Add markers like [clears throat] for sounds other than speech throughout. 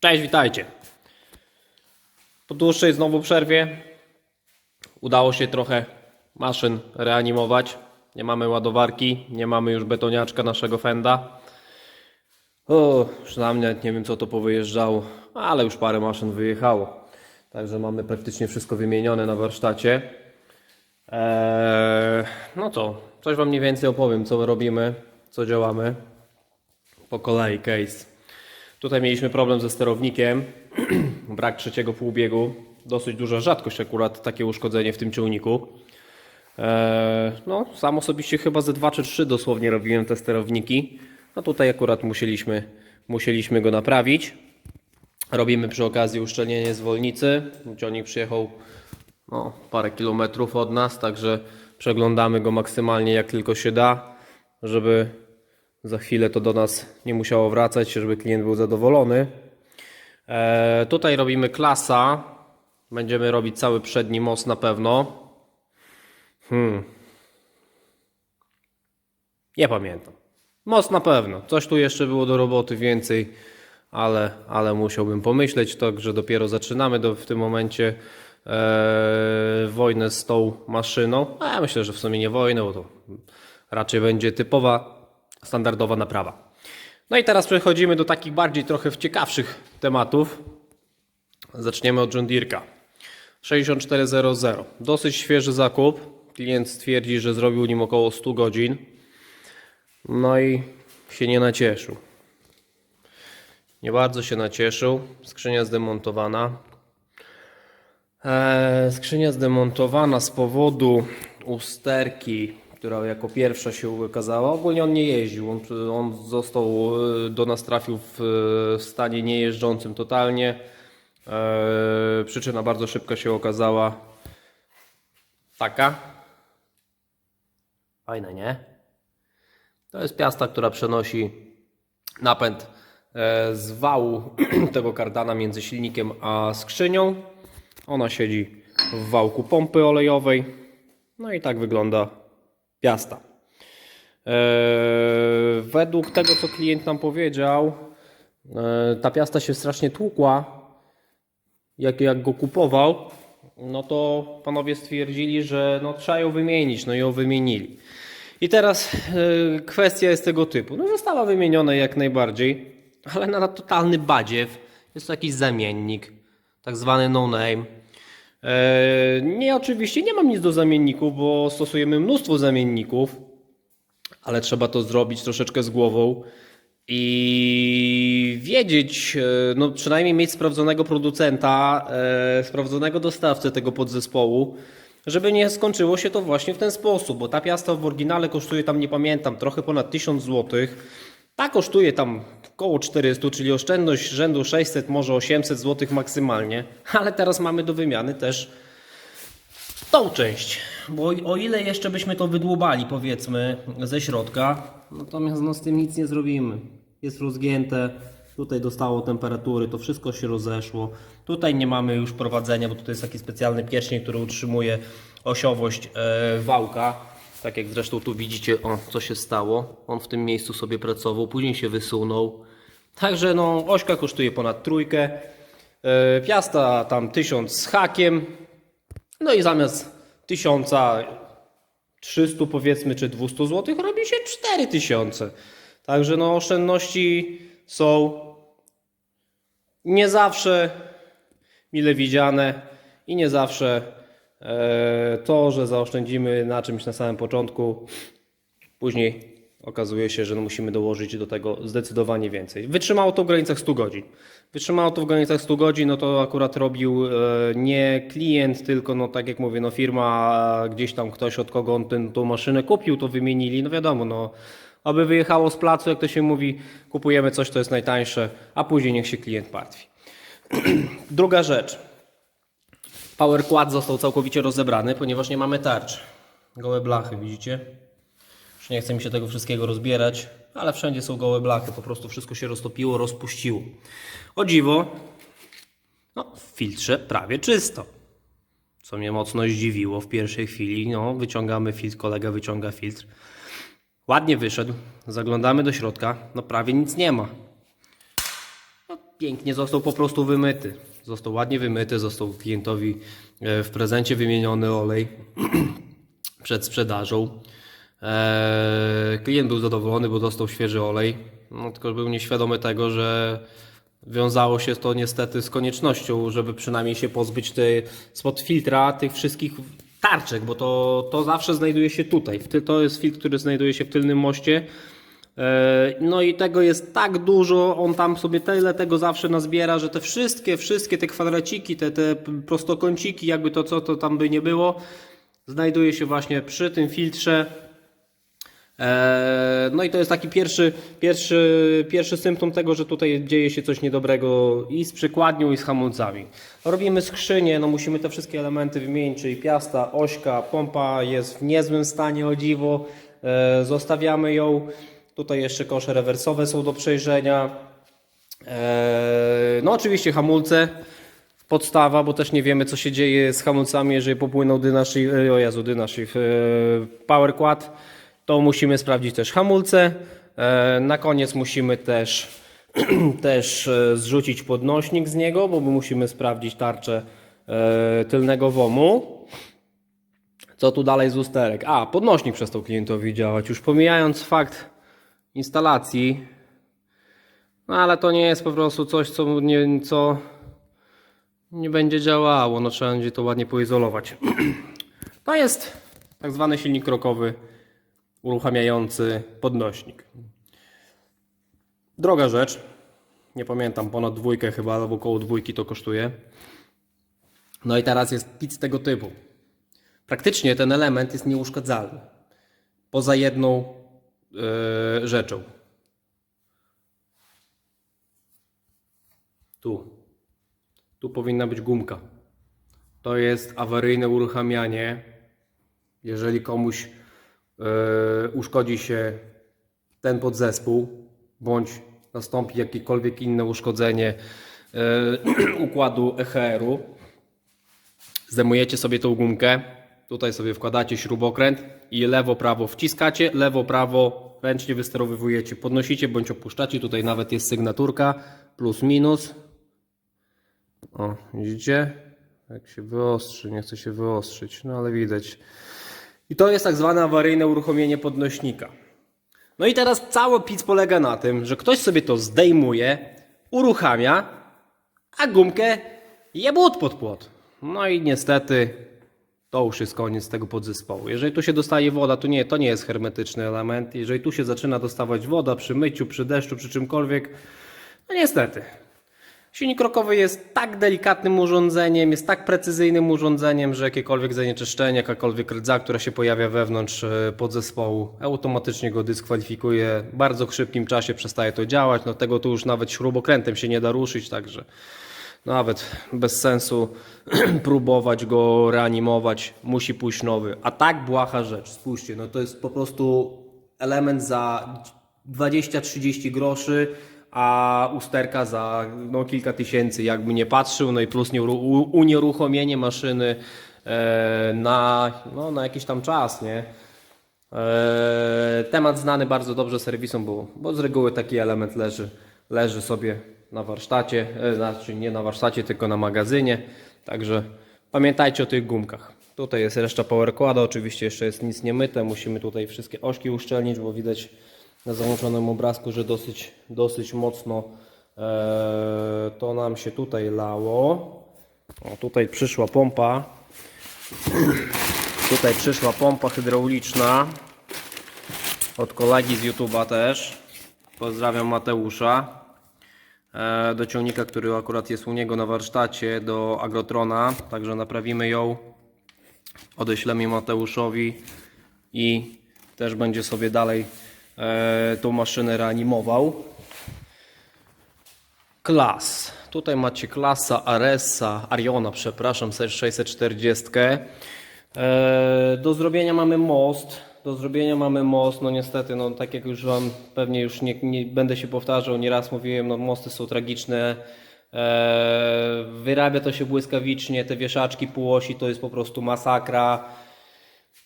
Cześć, witajcie. Po dłuższej znowu przerwie udało się trochę maszyn reanimować. Nie mamy ładowarki, nie mamy już betoniaczka naszego fenda. O, przynajmniej nie wiem co to powyjeżdżało, ale już parę maszyn wyjechało. Także mamy praktycznie wszystko wymienione na warsztacie. Eee, no to coś Wam mniej więcej opowiem, co robimy, co działamy. Po kolei case. Tutaj mieliśmy problem ze sterownikiem, [clears throat] brak trzeciego półbiegu. Dosyć duża rzadkość akurat takie uszkodzenie w tym ciągniku. Eee, no, sam osobiście chyba ze 2 czy 3 dosłownie robiłem te sterowniki. No tutaj akurat musieliśmy, musieliśmy go naprawić. Robimy przy okazji uszczelnienie zwolnicy. Ciągnik przyjechał no, parę kilometrów od nas, także przeglądamy go maksymalnie jak tylko się da, żeby za chwilę to do nas nie musiało wracać, żeby klient był zadowolony. E, tutaj robimy klasa. Będziemy robić cały przedni most na pewno. Hmm. Nie pamiętam. Most na pewno. Coś tu jeszcze było do roboty więcej, ale, ale musiałbym pomyśleć, także dopiero zaczynamy do, w tym momencie e, wojnę z tą maszyną. A ja myślę, że w sumie nie wojnę, bo to raczej będzie typowa, standardowa naprawa. No i teraz przechodzimy do takich bardziej trochę ciekawszych tematów. Zaczniemy od John Deere'ka. 6400. Dosyć świeży zakup. Klient stwierdzi, że zrobił nim około 100 godzin. No i się nie nacieszył. Nie bardzo się nacieszył. Skrzynia zdemontowana. Eee, skrzynia zdemontowana z powodu usterki, która jako pierwsza się ukazała. Ogólnie on nie jeździł. On, on został, e, do nas trafił w, w stanie niejeżdżącym totalnie. Eee, przyczyna bardzo szybko się okazała taka. Fajne, nie? To jest piasta, która przenosi napęd e, z wału [clears throat] tego kardana między silnikiem a skrzynią. Ona siedzi w wałku pompy olejowej. No i tak wygląda piasta. E, Według tego, co klient nam powiedział, e, ta piasta się strasznie tłukła. Jak, jak go kupował, no to panowie stwierdzili, że no, trzeba ją wymienić. No i ją wymienili. I teraz e, kwestia jest tego typu. No została wymieniona jak najbardziej, ale na totalny badziew jest to jakiś zamiennik, tak zwany no name. Nie, oczywiście nie mam nic do zamienników, bo stosujemy mnóstwo zamienników, ale trzeba to zrobić troszeczkę z głową i wiedzieć, e, no przynajmniej mieć sprawdzonego producenta, e, sprawdzonego dostawcę tego podzespołu, żeby nie skończyło się to właśnie w ten sposób, bo ta piasta w oryginale kosztuje tam, nie pamiętam, trochę ponad 1000 zł. Ta kosztuje tam około 400, czyli oszczędność rzędu 600, może 800 zł maksymalnie, ale teraz mamy do wymiany też tą część, bo o ile jeszcze byśmy to wydłubali, powiedzmy, ze środka, natomiast no z tym nic nie zrobimy. Jest rozgięte, tutaj dostało temperatury, to wszystko się rozeszło. Tutaj nie mamy już prowadzenia, bo tutaj jest taki specjalny pierścień, który utrzymuje osiowość e, wałka. Tak jak zresztą tu widzicie, o, co się stało. On w tym miejscu sobie pracował, później się wysunął. Także no, ośka kosztuje ponad trójkę. E, piasta tam 1000 z hakiem. No i zamiast 1300 powiedzmy, czy 200 zł robi się 4000. Także no oszczędności są nie zawsze mile widziane i nie zawsze to, że zaoszczędzimy na czymś na samym początku, później okazuje się, że no musimy dołożyć do tego zdecydowanie więcej. Wytrzymało to w granicach 100 godzin. Wytrzymało to w granicach 100 godzin, no to akurat robił e, nie klient, tylko no tak jak mówię, no firma, gdzieś tam ktoś od kogo on ten, tą maszynę kupił, to wymienili, no wiadomo, no aby wyjechało z placu, jak to się mówi, kupujemy coś, co jest najtańsze, a później niech się klient martwi. [clears throat] Druga rzecz. Power Quad został całkowicie rozebrany, ponieważ nie mamy tarcz. Gołe blachy, widzicie? Już nie chce mi się tego wszystkiego rozbierać, ale wszędzie są gołe blachy, po prostu wszystko się roztopiło, rozpuściło. O dziwo, no, w filtrze prawie czysto. Co mnie mocno zdziwiło w pierwszej chwili. No, wyciągamy filtr, kolega wyciąga filtr. Ładnie wyszedł, zaglądamy do środka, no prawie nic nie ma. No, pięknie został po prostu wymyty. Został ładnie wymyty, został klientowi e, w prezencie wymieniony olej [clears throat] przed sprzedażą. Eee, klient był zadowolony, bo dostał świeży olej, no, tylko był nieświadomy tego, że wiązało się to niestety z koniecznością, żeby przynajmniej się pozbyć tej, spod filtra tych wszystkich tarczek, bo to, to zawsze znajduje się tutaj. To jest filtr, który znajduje się w tylnym moście. E, No i tego jest tak dużo, on tam sobie tyle tego zawsze nazbiera, że te wszystkie, wszystkie te kwadraciki, te, te prostokąciki, jakby to co to tam by nie było, znajduje się właśnie przy tym filtrze. E, No i to jest taki pierwszy, pierwszy, pierwszy symptom tego, że tutaj dzieje się coś niedobrego i z przykładnią i z hamulcami. Robimy skrzynię, no musimy te wszystkie elementy wymienić, czyli piasta, ośka, pompa jest w niezłym stanie o dziwo. E, Zostawiamy ją. Tutaj jeszcze kosze rewersowe są do przejrzenia. E, No oczywiście hamulce podstawa, bo też nie wiemy co się dzieje z hamulcami, jeżeli popłynął dynaszyj, e, o Jezu, dynaszyj, power quad, to musimy sprawdzić też hamulce. E, Na koniec musimy też, [clears throat] też e, zrzucić podnośnik z niego, bo musimy sprawdzić tarczę e, tylnego WOMu. Co tu dalej z lusterek? A, podnośnik przestał klientowi działać. Już pomijając fakt instalacji, no ale to nie jest po prostu coś, co, nie, co nie będzie działało. No trzeba będzie to ładnie poizolować. [clears throat] To jest tak zwany silnik krokowy uruchamiający podnośnik. Droga rzecz. Nie pamiętam, ponad dwójkę chyba, albo około dwójki to kosztuje. No i teraz jest pic tego typu. Praktycznie ten element jest nieuszkadzalny. Poza jedną e, rzeczą. Tu. Tu powinna być gumka. To jest awaryjne uruchamianie. Jeżeli komuś e, uszkodzi się ten podzespół, bądź nastąpi jakiekolwiek inne uszkodzenie e, [clears throat] układu EHR-u, zdejmujecie sobie tą gumkę, tutaj sobie wkładacie śrubokręt i lewo, prawo wciskacie, lewo, prawo ręcznie wysterowujecie, podnosicie bądź opuszczacie, tutaj nawet jest sygnaturka, plus, minus. O, widzicie? Jak się wyostrzy, nie chce się wyostrzyć, no ale widać. I to jest tak zwane awaryjne uruchomienie podnośnika. No i teraz cały pic polega na tym, że ktoś sobie to zdejmuje, uruchamia, a gumkę jebut pod płot. No i niestety to już jest koniec tego podzespołu. Jeżeli tu się dostaje woda, to nie, to nie jest hermetyczny element. Jeżeli tu się zaczyna dostawać woda przy myciu, przy deszczu, przy czymkolwiek, no niestety. Silnik rokowy jest tak delikatnym urządzeniem, jest tak precyzyjnym urządzeniem, że jakiekolwiek zanieczyszczenie, jakakolwiek rdza, która się pojawia wewnątrz e, podzespołu, automatycznie go dyskwalifikuje. W bardzo szybkim czasie przestaje to działać. No tego tu już nawet śrubokrętem się nie da ruszyć, także nawet bez sensu [clears throat] próbować go reanimować, musi pójść nowy. A tak błaha rzecz, spójrzcie, no to jest po prostu element za 20-30 groszy, a usterka za no, kilka tysięcy, jakby nie patrzył, no i plus nie, unieruchomienie maszyny e, na, no, na jakiś tam czas, nie? E, temat znany bardzo dobrze serwisom, bo, bo z reguły taki element leży, leży sobie na warsztacie, e, znaczy nie na warsztacie, tylko na magazynie. Także pamiętajcie o tych gumkach. Tutaj jest reszta powerquada, oczywiście jeszcze jest nic nie myte, musimy tutaj wszystkie ośki uszczelnić, bo widać na załączonym obrazku, że dosyć, dosyć mocno e, to nam się tutaj lało. O, tutaj przyszła pompa. Tutaj przyszła pompa hydrauliczna od kolegi z YouTube'a też. Pozdrawiam Mateusza. E, Do ciągnika, który akurat jest u niego na warsztacie, do Agrotrona. Także naprawimy ją. Odeślemy Mateuszowi i też będzie sobie dalej e, tą maszynę reanimował. Klas. Tutaj macie klasa Aresa, Ariona, przepraszam, 640. E, do zrobienia mamy most. Do zrobienia mamy most. No niestety, no tak jak już Wam pewnie już nie, nie będę się powtarzał, nieraz mówiłem, no mosty są tragiczne. E, wyrabia to się błyskawicznie, te wieszaczki półosi to jest po prostu masakra.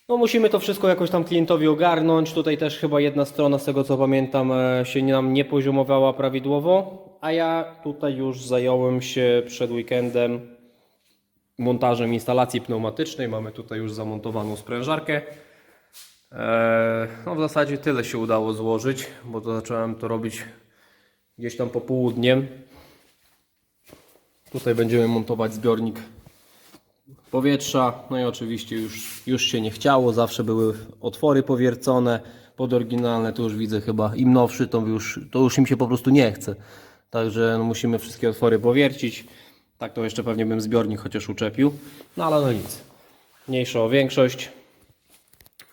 No musimy to wszystko jakoś tam klientowi ogarnąć. Tutaj też chyba jedna strona, z tego co pamiętam, e, się nam nie poziomowała prawidłowo, a ja tutaj już zająłem się przed weekendem montażem instalacji pneumatycznej. Mamy tutaj już zamontowaną sprężarkę. Eee, no w zasadzie tyle się udało złożyć, bo to zacząłem to robić gdzieś tam popołudniem. Tutaj będziemy montować zbiornik powietrza. No i oczywiście już, już się nie chciało, zawsze były otwory powiercone pod oryginalne. To już widzę chyba im nowszy, to już, to już im się po prostu nie chce. Także no, musimy wszystkie otwory powiercić. Tak to jeszcze pewnie bym zbiornik chociaż uczepił. No ale no nic. Mniejsza o większość.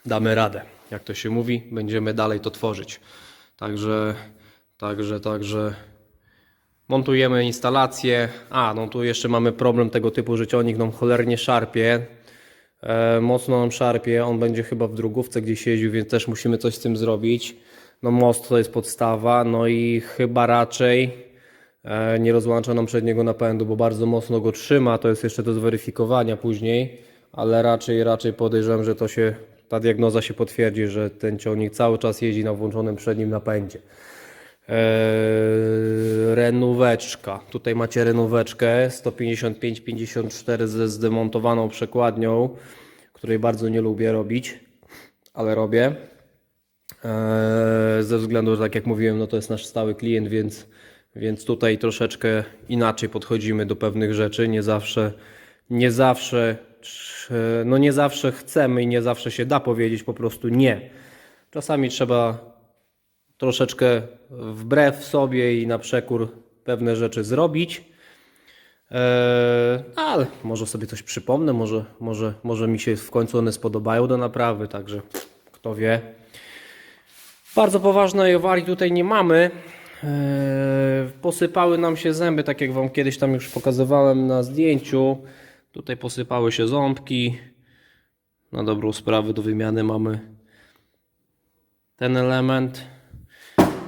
Damy radę. Jak to się mówi, będziemy dalej to tworzyć. Także, także, także montujemy instalację. A, no tu jeszcze mamy problem tego typu, że ciągnik nam cholernie szarpie. E, mocno nam szarpie. On będzie chyba w drugówce gdzieś jeździł, więc też musimy coś z tym zrobić. No most to jest podstawa, no i chyba raczej e, nie rozłącza nam przedniego napędu, bo bardzo mocno go trzyma. To jest jeszcze do zweryfikowania później, ale raczej, raczej podejrzewam, że to się, ta diagnoza się potwierdzi, że ten ciągnik cały czas jeździ na włączonym przednim napędzie. Eee, renóweczka. Tutaj macie renóweczkę 155-54 ze zdemontowaną przekładnią, której bardzo nie lubię robić, ale robię. Eee, ze względu, że tak jak mówiłem, no to jest nasz stały klient, więc, więc tutaj troszeczkę inaczej podchodzimy do pewnych rzeczy. Nie zawsze, nie zawsze, no nie zawsze chcemy i nie zawsze się da powiedzieć po prostu nie. Czasami trzeba troszeczkę wbrew sobie i na przekór pewne rzeczy zrobić. Eee, ale może sobie coś przypomnę, może, może, może mi się w końcu one spodobają do naprawy, także kto wie. Bardzo poważnej awarii tutaj nie mamy. Eee, posypały nam się zęby, tak jak Wam kiedyś tam już pokazywałem na zdjęciu. Tutaj posypały się ząbki. Na dobrą sprawę do wymiany mamy ten element.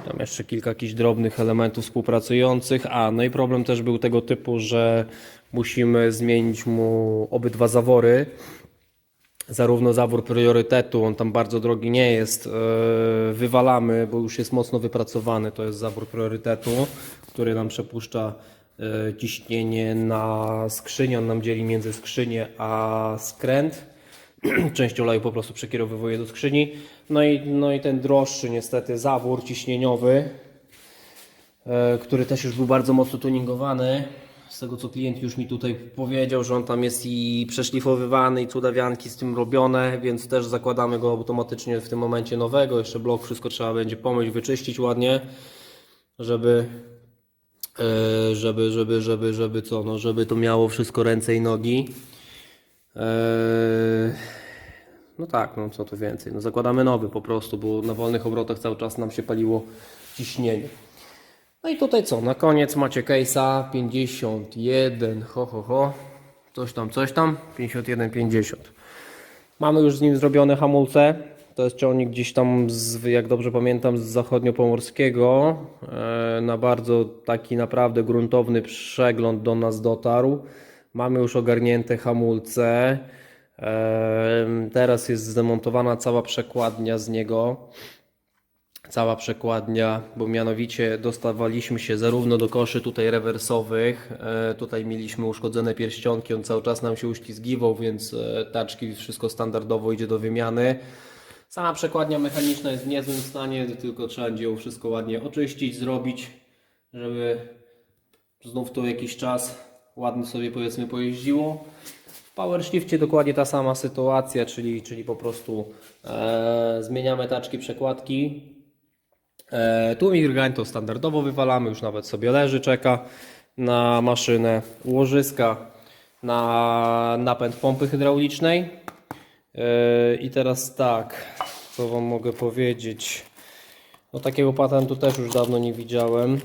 Tam jeszcze kilka jakichś drobnych elementów współpracujących. A, no i problem też był tego typu, że musimy zmienić mu obydwa zawory. Zarówno zawór priorytetu, on tam bardzo drogi nie jest, yy, wywalamy, bo już jest mocno wypracowany. To jest zawór priorytetu, który nam przepuszcza ciśnienie na skrzynię. On nam dzieli między skrzynię a skręt [clears throat] część oleju po prostu przekierowywuje do skrzyni. No i, no i ten droższy niestety zawór ciśnieniowy, e, który też już był bardzo mocno tuningowany. Z tego co klient już mi tutaj powiedział, że on tam jest i przeszlifowywany i cudawianki z tym robione, więc też zakładamy go automatycznie w tym momencie nowego. Jeszcze blok wszystko trzeba będzie pomyć, wyczyścić ładnie, żeby e, żeby, żeby, żeby, żeby co, no, żeby to miało wszystko ręce i nogi. Eee, no tak, no co tu więcej. No zakładamy nowy po prostu, bo na wolnych obrotach cały czas nam się paliło ciśnienie. No i tutaj co? Na koniec macie case'a 51, ho ho ho. Coś tam, coś tam. 51,50. Mamy już z nim zrobione hamulce. To jest ciągnik gdzieś tam, z, jak dobrze pamiętam, z zachodniopomorskiego. E, na bardzo taki naprawdę gruntowny przegląd do nas dotarł. Mamy już ogarnięte hamulce. Em, Teraz jest zdemontowana cała przekładnia z niego. Cała przekładnia, bo mianowicie dostawaliśmy się zarówno do koszy tutaj rewersowych, e, tutaj mieliśmy uszkodzone pierścionki, on cały czas nam się uślizgiwał, więc e, taczki, wszystko standardowo idzie do wymiany. Sama przekładnia mechaniczna jest w niezłym stanie, tylko trzeba będzie ją wszystko ładnie oczyścić, zrobić, żeby znów to jakiś czas ładnie sobie powiedzmy pojeździło. W PowerShifcie dokładnie ta sama sytuacja, czyli, czyli po prostu e, zmieniamy taczki, przekładki. E, tłumik to standardowo wywalamy, już nawet sobie leży, czeka na maszynę. Łożyska na napęd pompy hydraulicznej. E, I teraz tak, co Wam mogę powiedzieć? No takiego patentu też już dawno nie widziałem.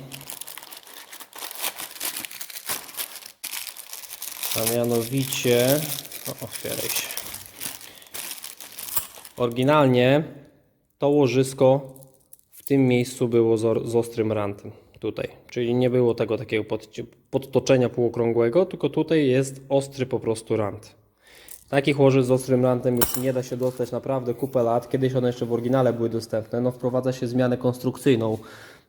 A mianowicie, o, otwieraj się. Oryginalnie to łożysko w tym miejscu było z, ostrym rantem. Tutaj. Czyli nie było tego takiego podtoczenia półokrągłego, tylko tutaj jest ostry po prostu rant. Takich łoży z ostrym rantem już nie da się dostać naprawdę kupę lat. Kiedyś one jeszcze w oryginale były dostępne. No, wprowadza się zmianę konstrukcyjną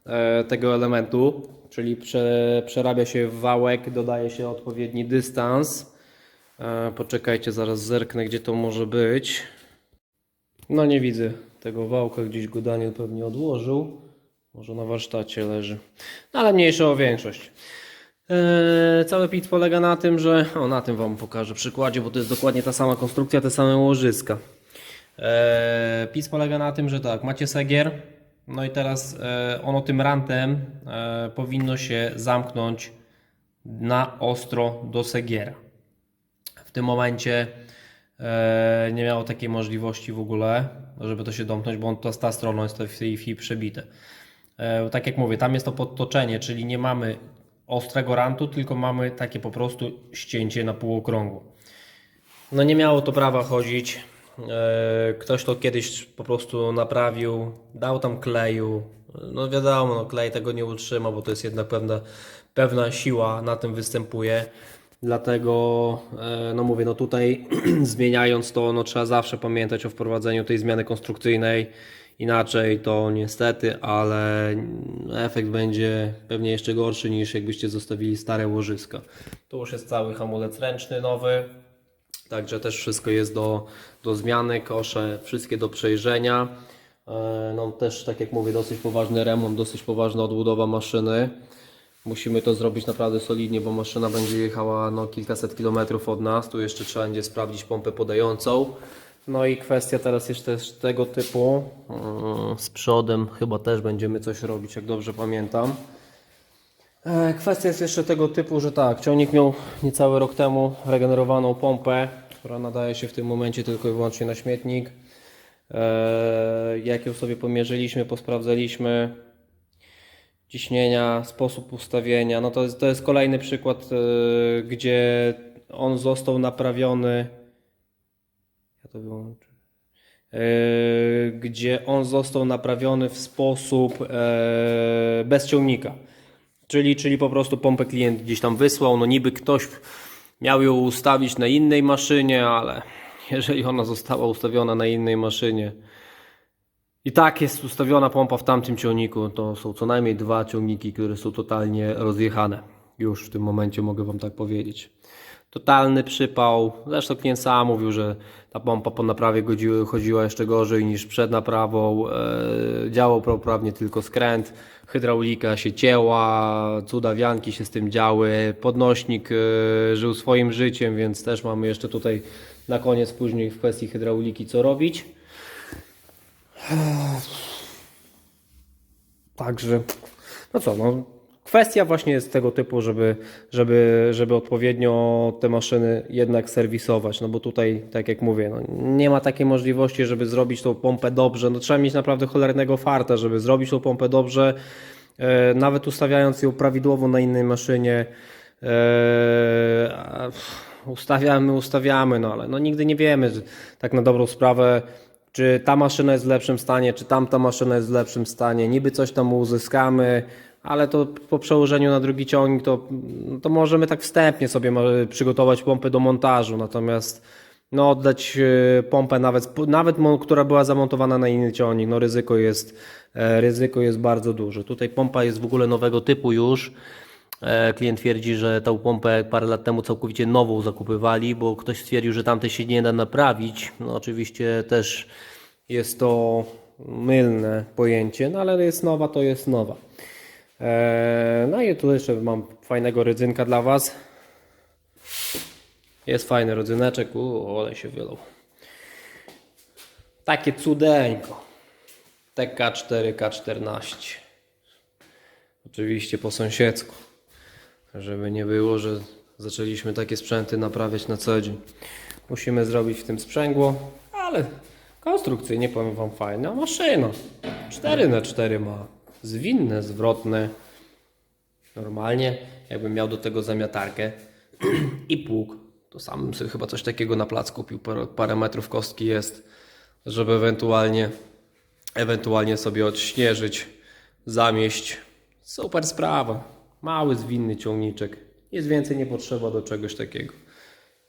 e, tego elementu, czyli prze, przerabia się wałek, dodaje się odpowiedni dystans. E, poczekajcie, zaraz zerknę, gdzie to może być. No nie widzę tego wałka, gdzieś go Daniel pewnie odłożył. Może na warsztacie leży. No, ale mniejsza o większość. Eee, cały pit polega na tym, że. O, na tym Wam pokażę przykładzie, bo to jest dokładnie ta sama konstrukcja, te same łożyska. Eee, pis polega na tym, że tak, macie segier. No i teraz e, ono tym rantem e, powinno się zamknąć na ostro do segiera. W tym momencie nie miało takiej możliwości w ogóle, żeby to się domknąć, bo on, ta, ta strona jest w tej chwili przebite. Tak jak mówię, tam jest to podtoczenie, czyli nie mamy ostrego rantu, tylko mamy takie po prostu ścięcie na półokrągu. No nie miało to prawa chodzić. E, Ktoś to kiedyś po prostu naprawił, dał tam kleju. No wiadomo, no klej tego nie utrzyma, bo to jest jednak pewna, pewna siła na tym występuje. Dlatego, e, no mówię, no tutaj [clears throat] zmieniając to, no trzeba zawsze pamiętać o wprowadzeniu tej zmiany konstrukcyjnej. Inaczej to niestety, ale efekt będzie pewnie jeszcze gorszy niż jakbyście zostawili stare łożyska. Tu już jest cały hamulec ręczny nowy, Także też wszystko jest do, do zmiany, kosze wszystkie do przejrzenia. E, No też tak jak mówię, dosyć poważny remont, dosyć poważna odbudowa maszyny. Musimy to zrobić naprawdę solidnie, bo maszyna będzie jechała no, kilkaset kilometrów od nas. Tu jeszcze trzeba będzie sprawdzić pompę podającą. No i kwestia teraz jeszcze też tego typu. mm, Z przodem chyba też będziemy coś robić, jak dobrze pamiętam. E, Kwestia jest jeszcze tego typu, że tak, ciągnik miał niecały rok temu regenerowaną pompę, która nadaje się w tym momencie tylko i wyłącznie na śmietnik. E, Jak ją sobie pomierzyliśmy, posprawdzaliśmy ciśnienia, sposób ustawienia, no to jest, to jest kolejny przykład, gdzie on został naprawiony. To wyłączę. E, Gdzie on został naprawiony w sposób e, bez ciągnika. Czyli, czyli po prostu pompę klient gdzieś tam wysłał, no niby ktoś miał ją ustawić na innej maszynie, ale jeżeli ona została ustawiona na innej maszynie i tak jest ustawiona pompa w tamtym ciągniku, to są co najmniej dwa ciągniki, które są totalnie rozjechane. Już w tym momencie mogę Wam tak powiedzieć. Totalny przypał. Zresztą klient sam mówił, że ta pompa po naprawie chodziła jeszcze gorzej niż przed naprawą. E, działał poprawnie tylko skręt. Hydraulika się cięła, cudawianki się z tym działy. Podnośnik e, żył swoim życiem, więc też mamy jeszcze tutaj na koniec później w kwestii hydrauliki co robić. Także, no co, no, kwestia właśnie jest tego typu, żeby, żeby, żeby odpowiednio te maszyny jednak serwisować, no bo tutaj, tak jak mówię, no, nie ma takiej możliwości, żeby zrobić tą pompę dobrze, no trzeba mieć naprawdę cholernego farta, żeby zrobić tą pompę dobrze, e, nawet ustawiając ją prawidłowo na innej maszynie, e, ustawiamy, ustawiamy, no ale no nigdy nie wiemy, tak na dobrą sprawę, czy ta maszyna jest w lepszym stanie, czy tamta maszyna jest w lepszym stanie. Niby coś tam uzyskamy, ale to po przełożeniu na drugi ciągnik to, to możemy tak wstępnie sobie przygotować pompę do montażu, natomiast no oddać e, pompę nawet, nawet która była zamontowana na inny ciągnik, no ryzyko jest, e, ryzyko jest bardzo duże. Tutaj pompa jest w ogóle nowego typu już. E, Klient twierdzi, że tą pompę parę lat temu całkowicie nową zakupywali, bo ktoś stwierdził, że tamtej się nie da naprawić. No oczywiście też jest to mylne pojęcie, no ale jest nowa, to jest nowa. E, No i tu jeszcze mam fajnego rydzynka dla Was. Jest fajny rodzyneczek, u, ale się wylał. Takie cudeńko. TK4, K14. Oczywiście po sąsiedzku. Żeby nie było, że zaczęliśmy takie sprzęty naprawiać na co dzień. Musimy zrobić w tym sprzęgło, ale konstrukcyjnie powiem Wam fajna maszyna. 4 na 4 ma. Zwinne, zwrotne. Normalnie, jakbym miał do tego zamiatarkę [clears throat] i pług, to sam sobie chyba coś takiego na plac kupił. Parę metrów kostki jest, żeby ewentualnie, ewentualnie sobie odśnieżyć, zamieść. Super sprawa. Mały, zwinny ciągniczek. Nic więcej nie potrzeba do czegoś takiego.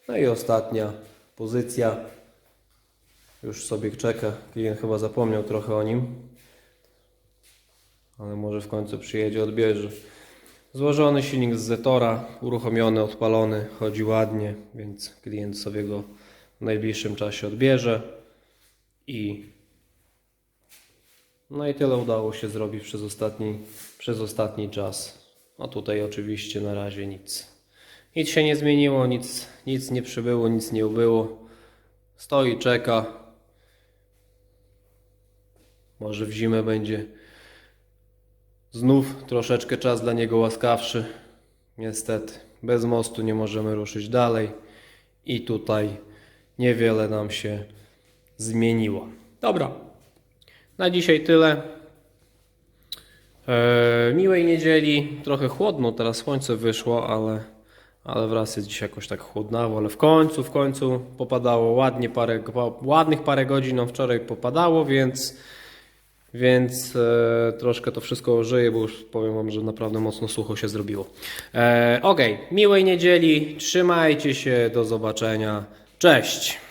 No i ostatnia pozycja. Już sobie czeka. Klient chyba zapomniał trochę o nim. Ale może w końcu przyjedzie, odbierze. Złożony silnik z Zetora, uruchomiony, odpalony, chodzi ładnie, więc klient sobie go w najbliższym czasie odbierze i no i tyle udało się zrobić przez ostatni, przez ostatni czas. No tutaj oczywiście na razie nic. Nic się nie zmieniło, nic, nic nie przybyło, nic nie ubyło. Stoi, czeka. Może w zimę będzie znów troszeczkę czas dla niego łaskawszy. Niestety, bez mostu nie możemy ruszyć dalej. I tutaj niewiele nam się zmieniło. Dobra, na dzisiaj tyle. Eee, miłej niedzieli. Trochę chłodno, teraz słońce wyszło, ale, ale wraz jest dziś jakoś tak chłodnawo, ale w końcu, w końcu popadało ładnie parę, ładnych parę godzin nam wczoraj popadało, więc, więc e, troszkę to wszystko ożyje, bo już powiem Wam, że naprawdę mocno sucho się zrobiło. E, Okej, miłej niedzieli, trzymajcie się, do zobaczenia, cześć!